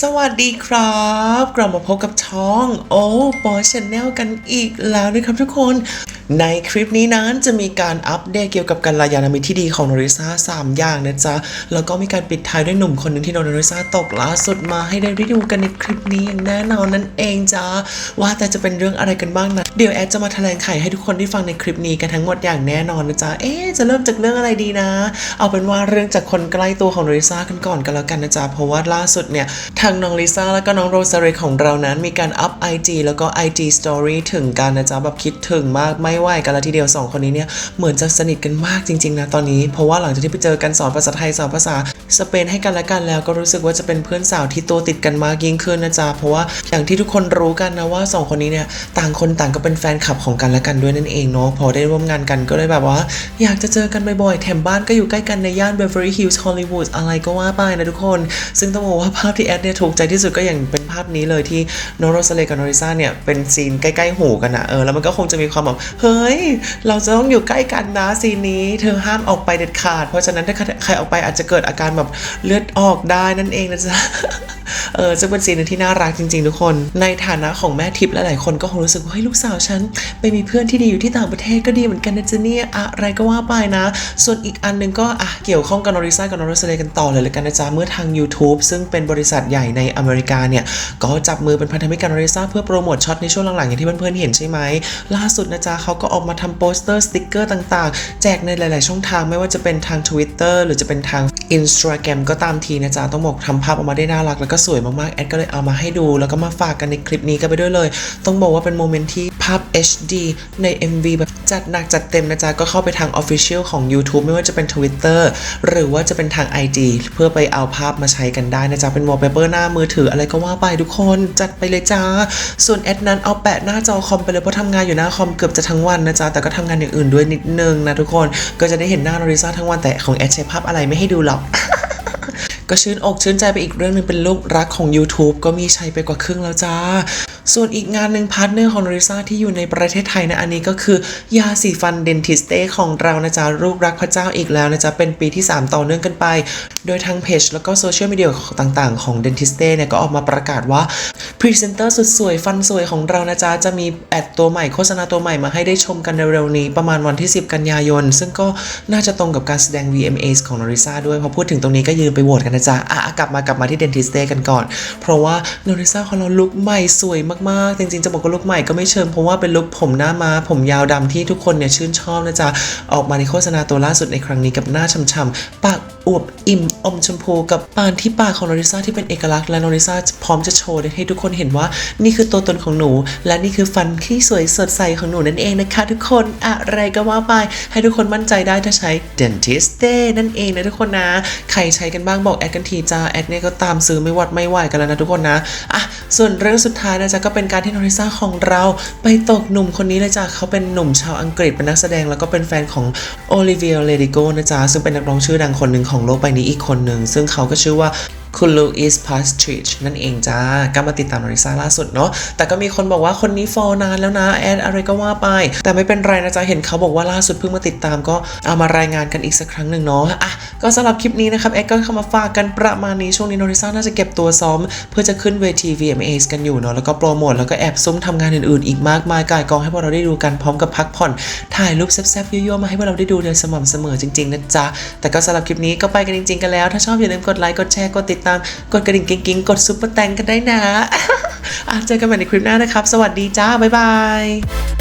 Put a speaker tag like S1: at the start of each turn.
S1: สวัสดีครับกลับมาพบกับช่องโอ้ปอชแนลกันอีกแล้วนะครับทุกคน ในคลิปนี้นั้นจะมีการอัปเดตเกี่ยวกับการยานามิที่ดีของโนริซา3 อย่างนะจ๊ะ แล้วก็มีการปิดท้ายด้วยหนุ่มคนหนึ่งที่โดนโนริซาตกล่าสุดมาให้ได้ดูกันในคลิปนี้อย่างแน่นอนนั่นเองจ้าว่าแต่จะเป็นเรื่องอะไรกันบ้างนะเดี๋ยวแอดจะมาแถลงไขให้ทุกคนได้ฟังในคลิปนี้กันทั้งหมดอย่างแน่นอนนะจ๊ะเอ๊จะเริ่มจากเรื่องอะไรดีนะ เอาเป็นว่าเรื่องจากคนใกล้ตัวของโนริซากันก่อนกันแล้วกันนะจ๊ะเพราะว่าล่าสุดเนี่ยทางน้องลิซ่าแล้วก็น้องโรซาเรของเรานั้นมีการอัพ IG แล้วก็ IG Story ถึงกันนะจ๊ะแบบคิดถึงมากไม่ไหวกันล้วทีเดียวสองคนนี้เนี่ย เหมือนจะสนิทกันมากจริง ๆ นะตอนนี้ เพราะว่าหลังจากที่ไปเจอกันสอนภาษาไทยสอนภาษาสเปนให้กันและกันแล้วก็รู้สึกว่าจะเป็นเพื่อนสาวที่ตัวติดกันมากยิ่งขึ้นนะจ๊ะเพราะว่าอย่างที่ทุกคนรู้กันนะว่าสองคนนี้เนี่ยต่างคนต่างก็เป็นแฟนคลับของกันและกันด้วยนั่นเองเนาะพอได้ร่วมงานกันก็เลยแบบว่า อยากจะเจอกันบ่อยๆแถมบ้านก็อยู่ใกล้กันในย่าน Beverly Hills Hollywood อะไรก็ว่าไปนะทุกคน ซึ่งต้องบอกว่าภาพที่แอดเนี่ยถูกใจที่สุดก็อย่างเป็นภาพนี้เลยที่โนโรสเลกับโนริซาเนี่ยเป็นซีนใกล้ๆหูกันนะเออแล้วมันก็คงจะมีความแบบเฮ้ย เราจะต้องอยู่ใกล้กันนะซีนนี้ เธอห้ามออกไปเด็ดขาด เพราะฉะนั้นถ้าใครออกไปอาจจะเกิดอาการแบบเลือดออกได้นั่นเองนะจ๊ะ เออซึ่งเป็นซีนหนึ่งที่น่ารักจริง ๆ ทุกคน ในฐานะของแม่ทิพย์หลายๆคนก็คงรู้สึกว่าเฮ้ยลูกสาวฉันไปมีเพื่อนที่ดีอยู่ที่ต่างประเทศก็ดีเหมือนกันนะจ๊ะเนี่ยอะไรก็ว่าไปนะ ส่วนอีกอันหนึงก็อะเกี่ยวข้องกับนอริซ่ากับนอริสเลกันต่อเลยเลยกันนะจ๊ะเมื่อทาง YouTube ซึ่งเป็นบริษัทใหญ่ในอเมริกาเนี่ยก็จับมือเป็นพันธมิตรกับนอริซ่าเพื่อโปรโมทช็อตในช่วงหลังๆอย่างที่เพื่อนๆเห็นใช่ไหมล่าสุดนะจ๊ะเขาก็ออกมาทำโปสเตอร์สติกเกอร์ต่างๆ แจกในหลาย ๆ ช่องทางไม่ว่าจะเป็นทาง Twitter หรือจะเป็นทาง Instagram ก็ตามทีนะจ๊ะต้องบอกทำภาพออกมาได้น่ารักแล้วก็สวยมากๆ แอดก็เลยเอามาให้ดู แล้วก็มาฝากกันในคลิปนี้กันไปด้วยเลย ต้องบอกว่าเป็นโมเมนต์ที่ภาพ HD ใน MV แบบจัดหนักจัดเต็มนะจ๊ะ ก็เข้าไปทาง Official ของ YouTube ไม่ว่าจะเป็น Twitter หรือว่าจะเป็นทาง IG เพื่อไปเอาภาพมาใช้กันได้นะจ๊ะ เป็น wallpaper หน้ามือถืออะไรก็ว่าไปทุกคนจัดไปเลยจ้า ส่วนแอดนั้นเอาแปะหน้าจอคอมไปเลยเพราะทำงานอยู่หน้าคอมเกือบจะทั้งวันนะจ๊ะแต่ก็ทำงานอย่างอื่นด้วยนิดนึงนะทุกคนก็จะได้เห็นหน้าโนริซาทั้งวันแต่ของแอดใช้ภาพอะไรไม่ให้ดูหรอก ก็ชื่นอกชื่นใจไปอีกเรื่องหนึงเป็นลูกรักของ YouTube ก็มีใช้ไปกว่าครึ่งแล้วจ้า ส่วนอีกงานหนึ่งพาร์ทเนอร์ของโนริซ่าที่อยู่ในประเทศไทยนะอันนี้ก็คือยาสีฟันเดนทิสเต้ของเรานะจ๊ะลูกรักพระเจ้าอีกแล้วนะจ๊ะเป็นปีที่ 3 ต่อเนื่องกันไป โดยทางเพจแล้วก็โซเชียลมีเดียต่างๆของเดนทิสเต้เนี่ยก็ออกมาประกาศว่าพรีเซนเตอร์สุดสวยฟันสวยของเรานะจ๊ะจะมีแอดตัวใหม่โฆษณาตัวใหม่มาให้ได้ชมกันเร็วๆนี้ประมาณวันที่ 10 กันยายน ซึ่งก็น่าจะตรงกับการแสดง VMAs ของโนริซ่าด้วยพอพูดถึงตรงนี้ก็ยืนไปโหวตกันนะจ๊ะอะกลับมากลับมาที่เดนทิสเต้กันก่อน เพราะว่าโนริซ่าของเราลุกใหม่สวยมากๆ จริงๆ จะบอกว่าลุกใหม่ก็ไม่เชิงเพราะว่าเป็นลุกผมหน้ามาผมยาวดำที่ทุกคนเนี่ยชื่นชอบนะจ๊ะออกมาในโฆษณาตัวล่าสุดในครั้งนี้กับหน้าช่ำๆปาก อวบอิ่มอมชมพูกับปานที่ปากของโนริซ่าที่เป็นเอกลักษณ์และโนริซ่าพร้อมจะโชว์ให้ทุกคนเห็นว่านี่คือตัวตนของหนู และนี่คือฟันที่สวยสดใสของหนูนั่นเองนะคะ ทุกคนอะไรก็ว่าไป ให้ทุกคนมั่นใจได้ถ้าใช้ Dentiste นั่นเองนะทุกคนนะ ใครใช้กันบ้างบอกแอดกันทีจ้าแอดเนี่ยก็ตามซื้อไม่หวัดไม่ไหวกันแล้วนะทุกคนนะอะส่วนเรื่องสุดท้ายนะจ๊ะก็เป็นการที่โนริซ่าของเรา ไปตกหนุ่มคนนี้เลยจ้ะเขาเป็นหนุ่มชาวอังกฤษเป็นนักแสดงแล้วก็เป็นแฟนของโอลิเวียเลดิโกนะจ๊ะซึ่งเป็นนักร้องชื่อดังคนหนึ่งของของโลกใบนี้อีกคนหนึ่งซึ่งเขาก็ชื่อว่า คุณลูอิสพาสทริชนั่นเองจ้าก็มาติดตามโนริซ่าล่าสุดเนาะแต่ก็มีคนบอกว่าคนนี้ฟอลนานแล้วนะแอดอะไรก็ว่าไป แต่ไม่เป็นไรนะจ๊ะเห็นเขาบอกว่าล่าสุดเพิ่งมาติดตามก็เอามารายงานกันอีกสักครั้งหนึ่งเนาะอะก็สำหรับคลิปนี้นะครับแอดก็เข้ามาฝากกันประมาณนี้ช่วงนี้โนริซ่าน่าจะเก็บตัวซ้อม เพื่อจะขึ้นเวที VMAs กันอยู่เนาะแล้วก็โปรโมทแล้วก็แอบซุ่มทำงานอื่นๆ อีกมากมายกายกองให้พวกเราได้ดูกันพร้อมกับพักผ่อนถ่ายรูปแซ่บๆยั่วๆมาให้พวกเราได้ดูโดยสม่ำเสมอจริงๆนะจ๊ะแต่ก็สำหรับคลิปนี้ก็ไปกันจริงๆกันแล้วถ้าชอบอย่าลืมกดไลค์กดแชร์กดติดตาม กดกระดิ่งกิ๊งๆ กดซุปเปอร์แตงกันได้นะอะเจอกันใหม่ในคลิปหน้านะครับ สวัสดีจ้า บ๊ายบาย